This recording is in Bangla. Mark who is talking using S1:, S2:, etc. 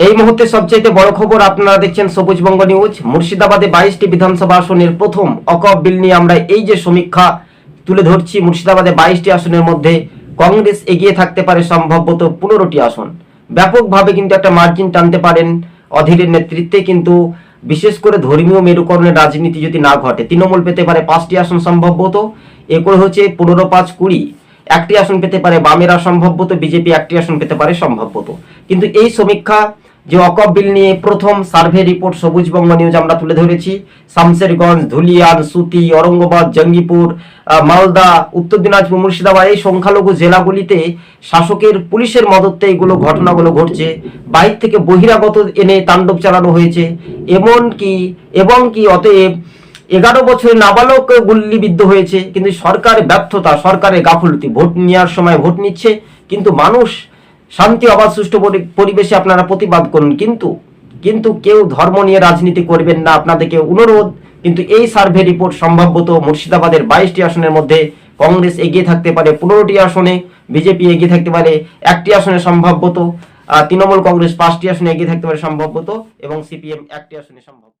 S1: এই মুহূর্তে সবচেয়ে বড় খবর আপনারা দেখছেন সবুজবঙ্গ নিউজ। মুর্শিদাবাদে বাইশটি বিধানসভা আসনের প্রথম অকপ বিল নিয়ে আমরা এই যে সমীক্ষা তুলে ধরছি, মুর্শিদাবাদে বাইশটি আসনের মধ্যে কংগ্রেস এগিয়ে থাকতে পারে সম্ভবত পনেরোটি আসন। ব্যাপকভাবে কিন্তু একটা মার্জিন টানতে পারেন অধীরের নেতৃত্বে, কিন্তু বিশেষ করে ধর্মীয় মেরুকরণের রাজনীতি যদি না ঘটে, তৃণমূল পেতে পারে পাঁচটি আসন সম্ভবত এ করে হচ্ছে পনেরো, পাঁচ, কুড়ি। একটি আসন পেতে পারে বামেরা সম্ভবত বিজেপি একটি আসন পেতে পারে সম্ভবত কিন্তু এই সমীক্ষা যে অকপ বিল নিয়ে প্রথম সার্ভে রিপোর্ট সবুজবঙ্গ নিউজ আমরা তুলে ধরেছি। শামশেরগঞ্জ, ধুলিয়ান, সুতি অরঙ্গাবাদ জঙ্গিপুর মালদা, উত্তর দিনাজপুর, মুর্শিদাবাদ এই সংখ্যালঘু জেলাগুলিতে শাসকের পুলিশের মদতে এগুলো ঘটনাগুলো ঘটছে। বাইর থেকে বহিরাগত এনে তাণ্ডব চালানো হয়েছে। এমন কি, এবং কি, অতএব এগারো বছরে নাবালক গুল্লিবিদ্ধ হয়েছে, কিন্তু সরকারের ব্যর্থতা, সরকারের গাফলতি, ভোট নেওয়ার সময় ভোট নিচ্ছে, কিন্তু মানুষ শান্তি, অবাধ, সুষ্ঠু পরিবেশে আপনারা প্রতিবাদ করুন। কিন্তু কিন্তু কেউ ধর্ম নিয়ে রাজনীতি করবেন না আপনাদেরকে অনুরোধ। কিন্তু এই সার্ভে রিপোর্ট সম্ভবত মুর্শিদাবাদের বাইশটি আসনের মধ্যে কংগ্রেস এগিয়ে থাকতে পারে, পনেরোটি আসনে বিজেপি এগিয়ে থাকতে পারে, একটি আসনে সম্ভবত তৃণমূল কংগ্রেস পাঁচটি আসনে এগিয়ে থাকতে পারে সম্ভবত, এবং সিপিএম একটি আসনে সম্ভব